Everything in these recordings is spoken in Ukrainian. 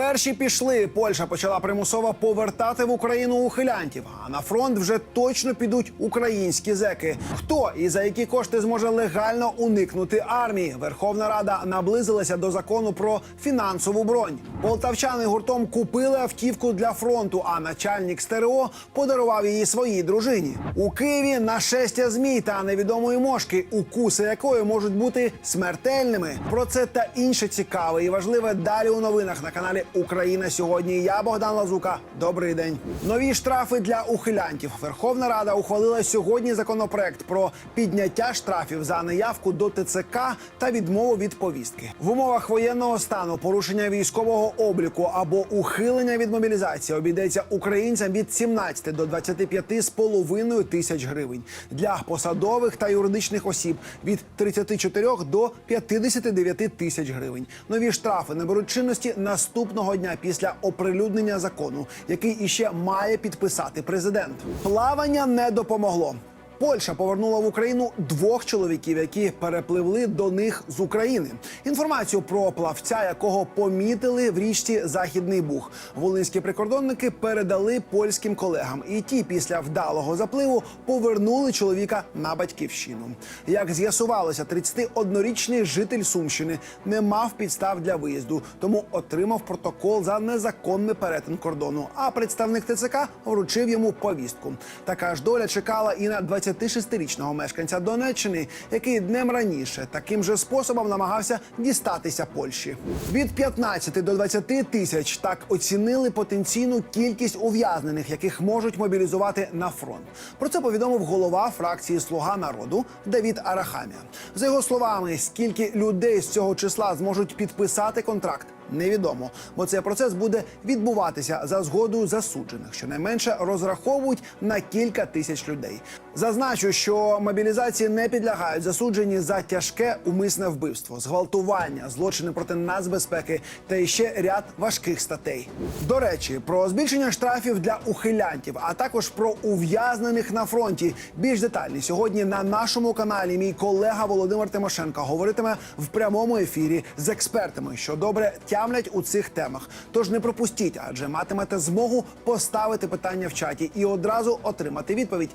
Перші пішли. Польща почала примусово повертати в Україну ухилянтів. А на фронт вже точно підуть українські зеки. Хто і за які кошти зможе легально уникнути армії? Верховна Рада наблизилася до закону про фінансову бронь. Полтавчани гуртом купили автівку для фронту, а начальник стерео подарував її своїй дружині. У Києві нашестя змій та невідомої мошки, укуси якої можуть бути смертельними. Про це та інше цікаве і важливе далі у новинах на каналі Україна сьогодні. Я Богдан Лазука. Добрий день. Нові штрафи для ухилянтів. Верховна Рада ухвалила сьогодні законопроект про підняття штрафів за неявку до ТЦК та відмову від повістки в умовах воєнного стану. Порушення військового обліку або ухилення від мобілізації обійдеться українцям від 17 до 25 з половиною тисяч гривень для посадових та юридичних осіб від 34 до 59 тисяч гривень. Нові штрафи наберуть чинності наступного дня після оприлюднення закону, який іще має підписати президент. Плавання не допомогло. Польща повернула в Україну двох чоловіків, які перепливли до них з України. Інформацію про плавця, якого помітили в річці Західний Буг. Волинські прикордонники передали польським колегам, і ті після вдалого запливу повернули чоловіка на батьківщину. Як з'ясувалося, 31-річний житель Сумщини не мав підстав для виїзду, тому отримав протокол за незаконний перетин кордону. А представник ТЦК вручив йому повістку. Така ж доля чекала і на 26-річного мешканця Донеччини, який днем раніше таким же способом намагався дістатися Польщі. Від 15 до 20 тисяч так оцінили потенційну кількість ув'язнених, яких можуть мобілізувати на фронт. Про це повідомив голова фракції Слуга народу Давід Арахамія. За його словами, скільки людей з цього числа зможуть підписати контракт. Невідомо, бо цей процес буде відбуватися за згодою засуджених. Щонайменше розраховують на кілька тисяч людей. Зазначу, що мобілізації не підлягають засуджені за тяжке умисне вбивство, зґвалтування, злочини проти нацбезпеки та іще ряд важких статей. До речі, про збільшення штрафів для ухилянтів, а також про ув'язнених на фронті. Більш детальні сьогодні на нашому каналі. Мій колега Володимир Тимошенко говоритиме в прямому ефірі з експертами, що добре тямлять у цих темах. Тож не пропустіть, адже матимете змогу поставити питання в чаті і одразу отримати відповідь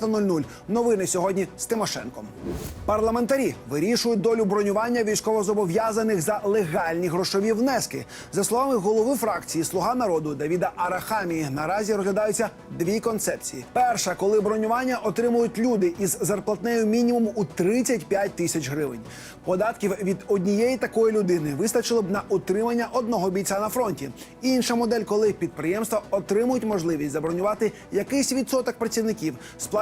20.00. Новини сьогодні з Тимошенком. Парламентарі вирішують долю бронювання військовозобов'язаних за легальні грошові внески. За словами голови фракції Слуга народу Давіда Арахамії, наразі розглядаються дві концепції. Перша, коли бронювання отримують люди із зарплатнею мінімум у 35 тисяч гривень. Податків від однієї такої людини вистачило б на утримання одного бійця на фронті. Інша модель, коли підприємства отримують можливість забронювати якийсь відсоток працівників,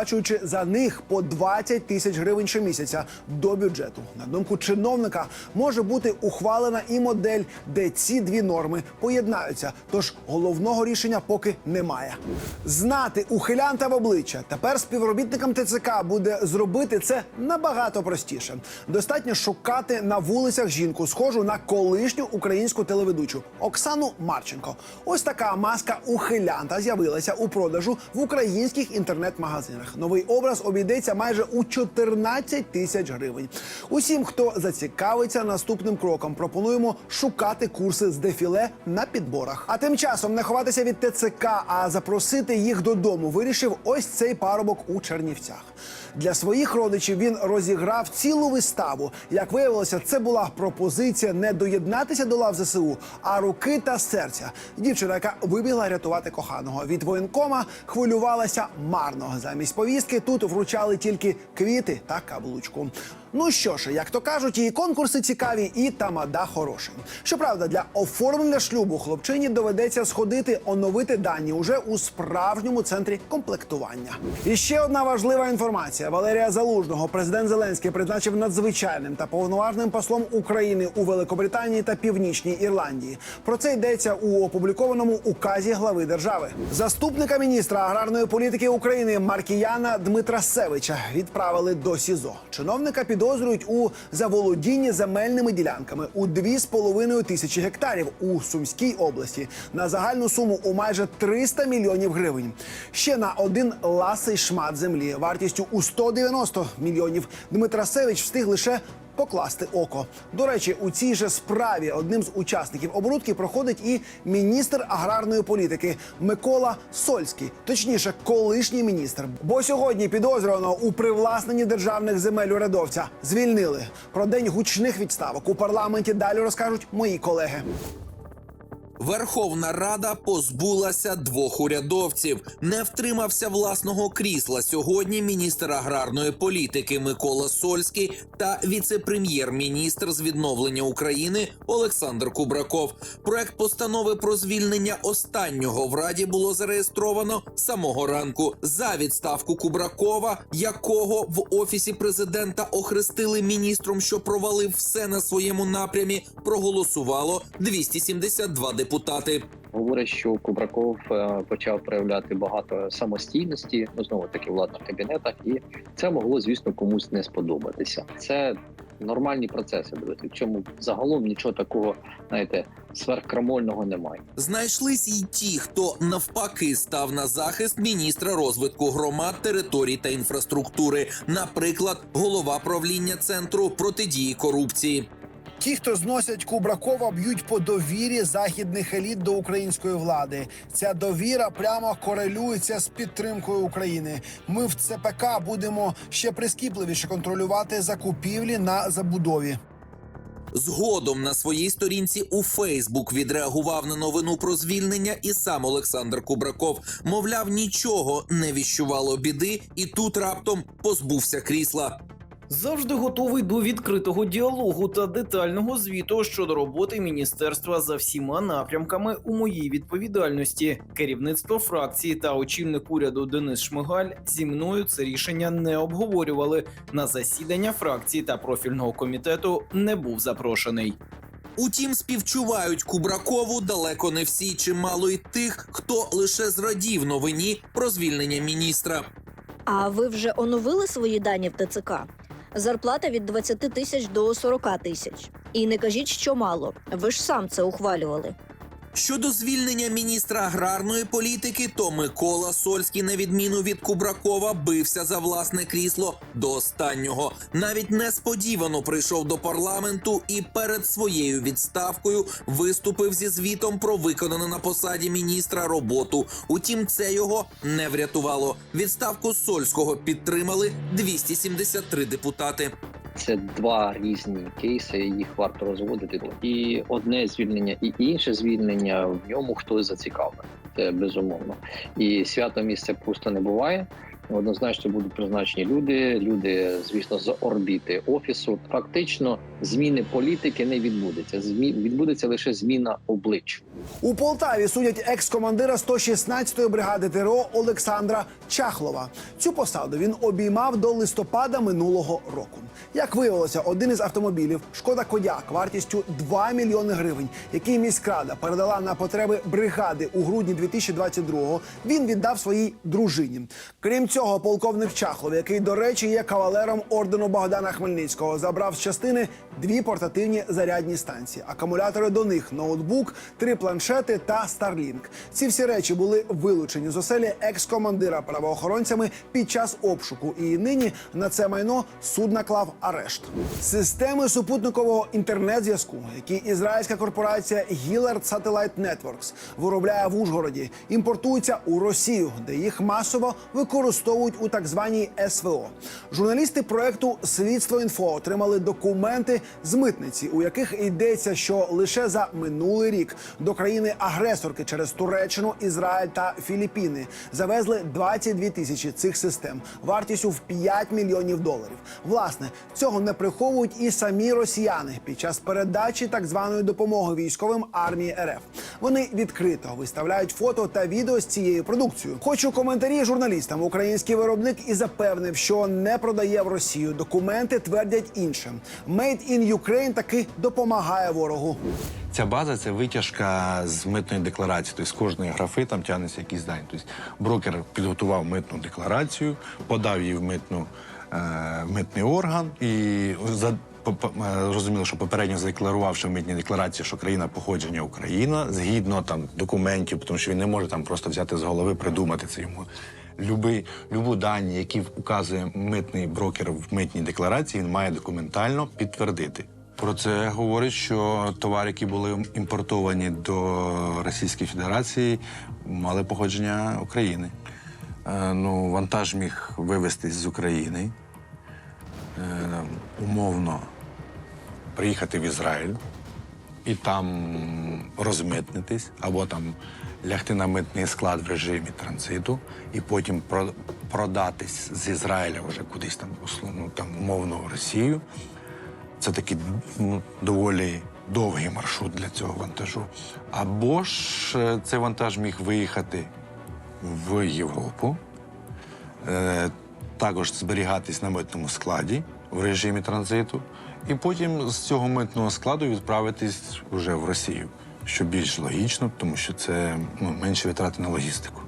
сплачуючи за них по 20 тисяч гривень щомісяця до бюджету. На думку чиновника, може бути ухвалена і модель, де ці дві норми поєднаються. Тож головного рішення поки немає. Знати ухилянта в обличчя тепер співробітникам ТЦК буде зробити це набагато простіше. Достатньо шукати на вулицях жінку, схожу на колишню українську телеведучу Оксану Марченко. Ось така маска ухилянта з'явилася у продажу в українських інтернет-магазинах. Новий образ обійдеться майже у 14 тисяч гривень. Усім, хто зацікавиться наступним кроком, пропонуємо шукати курси з дефіле на підборах. А тим часом не ховатися від ТЦК, а запросити їх додому. Вирішив ось цей парубок у Чернівцях. Для своїх родичів він розіграв цілу виставу. Як виявилося, це була пропозиція не доєднатися до лав ЗСУ, а руки та серця. Дівчина, яка вибігла рятувати коханого від воєнкома, хвилювалася марно. Замість повістки тут вручали тільки квіти та каблучку. Ну що ж, як то кажуть, і конкурси цікаві, і тамада хороший. Щоправда, для оформлення шлюбу хлопчині доведеться сходити оновити дані уже у справжньому центрі комплектування. І ще одна важлива інформація: Валерія Залужного президент Зеленський призначив надзвичайним та повноважним послом України у Великобританії та Північній Ірландії. Про це йдеться у опублікованому указі глави держави. Заступника міністра аграрної політики України Маркіяна Дмитрасевича відправили до СІЗО. Чиновника підозрюють у заволодінні земельними ділянками у 2,5 тисячі гектарів у Сумській області на загальну суму у майже 300 мільйонів гривень. Ще на один ласий шмат землі вартістю у 190 мільйонів Дмитрасевич встиг лише покласти око. До речі, у цій же справі одним з учасників оборудки проходить і міністр аграрної політики Микола Сольський, точніше, колишній міністр. Бо сьогодні підозрюваного у привласненні державних земель урядовця звільнили. Про день гучних відставок у парламенті далі розкажуть мої колеги. Верховна Рада позбулася двох урядовців. Не втримався власного крісла сьогодні міністр аграрної політики Микола Сольський та віце-прем'єр-міністр з відновлення України Олександр Кубраков. Проект постанови про звільнення останнього в раді було зареєстровано самого ранку. За відставку Кубракова, якого в офісі президента охрестили міністром, що провалив все на своєму напрямі, проголосувало 272 депутати. Говорять, що Кубраков е, почав проявляти багато самостійності, ну знову таки в владних кабінетах, і це могло, звісно, комусь не сподобатися. Це нормальні процеси. Друзі. В чому загалом нічого такого, знаєте, сверхкрамольного немає. Знайшлись і ті, хто навпаки став на захист міністра розвитку громад, територій та інфраструктури, наприклад, голова правління центру протидії корупції. Ті, хто зносять Кубракова, б'ють по довірі західних еліт до української влади. Ця довіра прямо корелюється з підтримкою України. Ми в ЦПК будемо ще прискіпливіше контролювати закупівлі на забудові. Згодом на своїй сторінці у Фейсбук відреагував на новину про звільнення і сам Олександр Кубраков. Мовляв, нічого не віщувало біди, і тут раптом позбувся крісла. Завжди готовий до відкритого діалогу та детального звіту щодо роботи міністерства за всіма напрямками у моїй відповідальності. Керівництво фракції та очільник уряду Денис Шмигаль зі мною це рішення не обговорювали. На засідання фракції та профільного комітету не був запрошений. Утім, співчувають Кубракову далеко не всі, чимало й тих, хто лише зрадів новині про звільнення міністра. А ви вже оновили свої дані в ТЦК? Зарплата від 20 тисяч до 40 тисяч. І не кажіть, що мало. Ви ж сам це ухвалювали. Щодо звільнення міністра аграрної політики, то Микола Сольський, на відміну від Кубракова, бився за власне крісло до останнього. Навіть несподівано прийшов до парламенту і перед своєю відставкою виступив зі звітом про виконану на посаді міністра роботу. Утім, це його не врятувало. Відставку Сольського підтримали 273 депутати. Це два різні кейси, їх варто розводити. І одне звільнення, і інше звільнення в ньому хтось зацікавлений. Це безумовно. І свято місце пусто не буває. Однозначно будуть призначені люди. Люди, звісно, з орбіти офісу. Фактично, зміни політики не відбудеться. Змі відбудеться лише зміна облич. У Полтаві судять екс-командира 116-ї бригади ТРО Олександра Чахлова. Цю посаду він обіймав до листопада минулого року. Як виявилося, один із автомобілів Шкода Кодяк вартістю 2 мільйони гривень, який міськрада передала на потреби бригади у грудні 2022-го, він віддав своїй дружині. Крім цього, полковник Чахлов, який, до речі, є кавалером ордену Богдана Хмельницького, забрав з частини дві портативні зарядні станції, акумулятори до них, ноутбук, три планшети та Starlink. Ці всі речі були вилучені з оселі екс-командира правоохоронцями під час обшуку. І нині на це майно суд наклав арешт. Системи супутникового інтернет-зв'язку, які ізраїльська корпорація Gillard Satellite Networks виробляє в Ужгороді, імпортуються у Росію, де їх масово використовують у так званій СВО. Журналісти проекту Слідство інфо отримали документи з митниці, у яких йдеться, що лише за минулий рік до країни-агресорки через Туреччину, Ізраїль та Філіппіни завезли 22 тисячі цих систем вартістю в 5 мільйонів доларів. Власне, цього не приховують і самі росіяни під час передачі так званої допомоги військовим армії РФ. Вони відкрито виставляють фото та відео з цією продукцією. Хочу коментарі журналістам. Український виробник і запевнив, що не продає в Росію. Документи твердять інше. Made in Ukraine таки допомагає ворогу. Ця база це витяжка з митної декларації. Тобто з кожної графи там тягнеться якийсь дань. Тобто брокер підготував митну декларацію, подав її в митну е, митний орган і за. е, Розуміло, що попередньо задекларувавши в митній декларації, що країна походження Україна, згідно там документів, тому що він не може там просто взяти з голови, придумати це йому. Любий, любу дані, які указує митний брокер в митній декларації, він має документально підтвердити. Про це говорить, що товари, які були імпортовані до Російської Федерації, мали походження України. Е, ну, вантаж міг вивезтись з України, е, умовно приїхати в Ізраїль і там розмитнитись, або там лягти на митний склад в режимі транзиту, і потім про- продатись з Ізраїля вже кудись там, условно, там умовно в Росію. Це такий ну, доволі довгий маршрут для цього вантажу. Або ж е, цей вантаж міг виїхати в Європу, е, також зберігатись на митному складі в режимі транзиту, і потім з цього митного складу відправитись вже в Росію, що більш логічно, тому що це ну, менші витрати на логістику.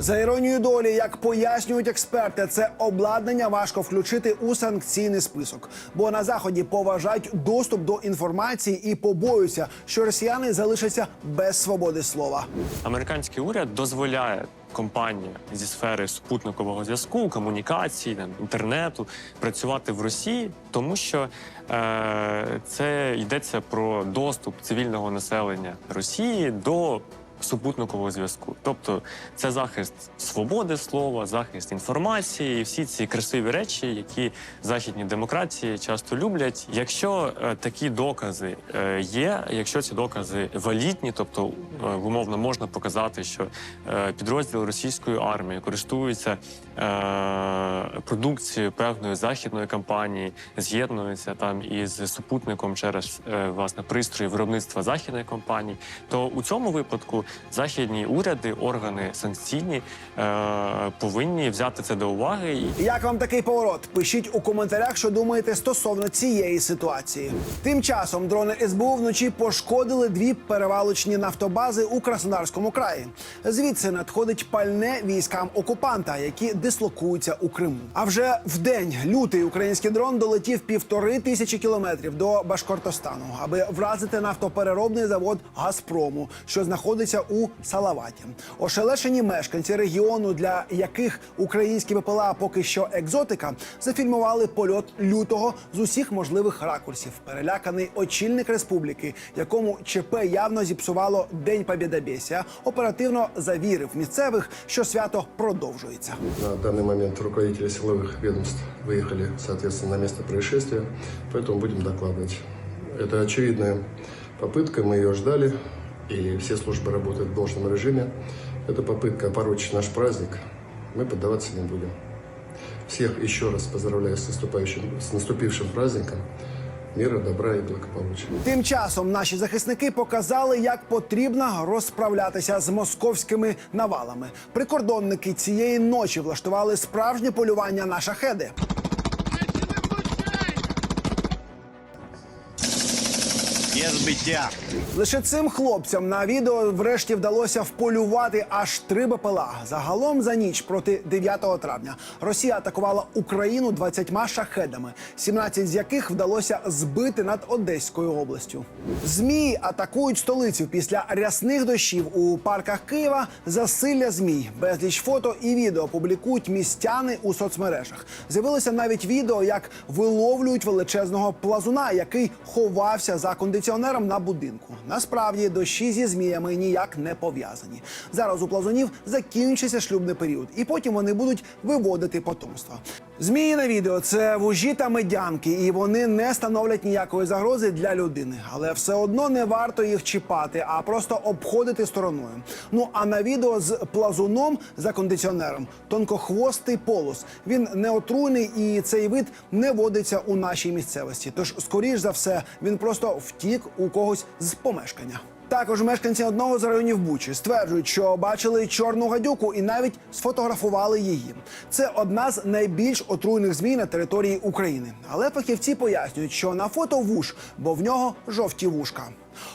За іронією долі, як пояснюють експерти, це обладнання важко включити у санкційний список, бо на заході поважають доступ до інформації і побоюються, що росіяни залишаться без свободи слова. Американський уряд дозволяє компаніям зі сфери супутникового зв'язку, комунікації, там, інтернету працювати в Росії, тому що е, це йдеться про доступ цивільного населення Росії до супутникового зв'язку. Тобто це захист свободи слова, захист інформації, і всі ці красиві речі, які західні демократії часто люблять. Якщо е, такі докази е, є, якщо ці докази валідні, тобто е, умовно можна показати, що е, підрозділи російської армії користуються е, продукцією певної західної компанії, з'єднуються там із супутником через е, власне пристрої виробництва західної компанії, то у цьому випадку західні уряди, органи санкційні е, повинні взяти це до уваги Як вам такий поворот? Пишіть у коментарях, що думаєте стосовно цієї ситуації. Тим часом дрони СБУ вночі пошкодили дві перевалочні нафтобази у Краснодарському краї. Звідси надходить пальне військам окупанта, які дислокуються у Криму. А вже в день лютий український дрон долетів півтори тисячі кілометрів до Башкортостану, аби вразити нафтопереробний завод Газпрому, що знаходиться у Салаваті. Ошелешені мешканці регіону, для яких українські ВПЛА поки що екзотика, зафільмували польот лютого з усіх можливих ракурсів. Переляканий очільник республіки, якому ЧП явно зіпсувало День Побєдобєсія, оперативно завірив місцевих, що свято продовжується. На данный момент руководители силовых ведомств выехали, соответственно, на место происшествия, поэтому будем докладывать. Это очевидная попытка, мы ее ждали, и все службы работают в должном режиме. Это попытка опорочить наш праздник, мы поддаваться не будем. Всех еще раз поздравляю с, наступающим, с наступившим праздником. Мира, добра и благополучия. Тим часом наші захисники показали, як потрібно розправлятися з московськими навалами. Прикордонники цієї ночі влаштували справжнє полювання на шахеди. Є збиття. Лише цим хлопцям на відео врешті вдалося вполювати аж три БПЛА. Загалом за ніч проти 9 травня Росія атакувала Україну 20 шахедами, 17 з яких вдалося збити над Одеською областю. Змії атакують столицю після рясних дощів у парках Києва. Засилля змій, безліч фото і відео публікують містяни у соцмережах. З'явилося навіть відео, як виловлюють величезного плазуна, який ховався за кондиціонером на будинку. Насправді дощі зі зміями ніяк не пов'язані. Зараз у плазунів закінчиться шлюбний період, і потім вони будуть виводити потомство. Змії на відео це вужі та медянки, і вони не становлять ніякої загрози для людини. Але все одно не варто їх чіпати, а просто обходити стороною. Ну а на відео з плазуном за кондиціонером тонкохвостий полос. Він не отруйний і цей вид не водиться у нашій місцевості. Тож, скоріш за все, він просто втік у когось з помешкання. Також мешканці одного з районів Бучі стверджують, що бачили чорну гадюку і навіть сфотографували її. Це одна з найбільш отруйних змій на території України. Але фахівці пояснюють, що на фото вуш, бо в нього жовті вушка.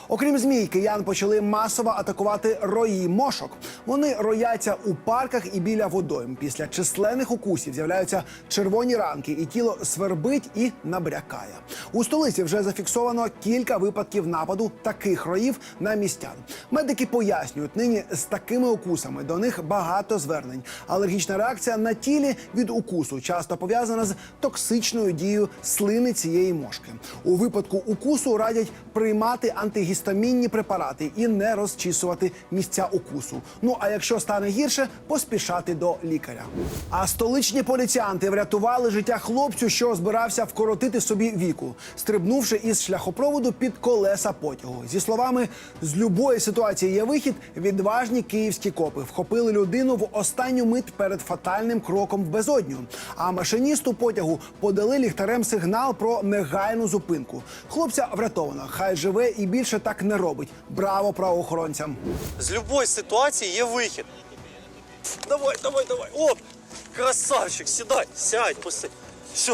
Окрім змій, киян почали масово атакувати рої мошок. Вони рояться у парках і біля водойм. Після численних укусів з'являються червоні ранки, і тіло свербить і набрякає. У столиці вже зафіксовано кілька випадків нападу таких роїв на містян. Медики пояснюють, нині з такими укусами до них багато звернень. Алергічна реакція на тілі від укусу часто пов'язана з токсичною дією слини цієї мошки. У випадку укусу радять приймати антигістамінні препарати і не розчісувати місця укусу. Ну а якщо стане гірше, поспішати до лікаря. А столичні поліціянти врятували життя хлопцю, що збирався вкоротити собі віку, стрибнувши із шляхопроводу під колеса потягу. Зі словами з любої ситуації є вихід. Відважні київські копи вхопили людину в останню мить перед фатальним кроком в безодню. А машиністу потягу подали ліхтарем сигнал про негайну зупинку. Хлопця врятовано. Хай живе і більше так не робить. Браво правоохоронцям! З любої ситуації є вихід. Давай, давай, давай. Оп! Красавчик, сідай, сядь, посидь. Все,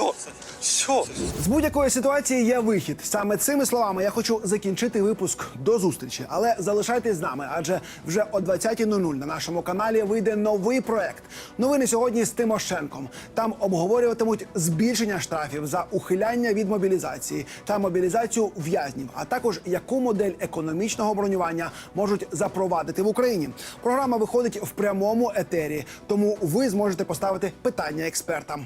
все. З будь-якої ситуації є вихід. Саме цими словами я хочу закінчити випуск до зустрічі. Але залишайтесь з нами, адже вже о 20.00 на нашому каналі вийде новий проект. Новини сьогодні з Тимошенком. Там обговорюватимуть збільшення штрафів за ухиляння від мобілізації та мобілізацію в'язнів, а також яку модель економічного бронювання можуть запровадити в Україні. Програма виходить в прямому етері, тому ви зможете поставити питання експертам.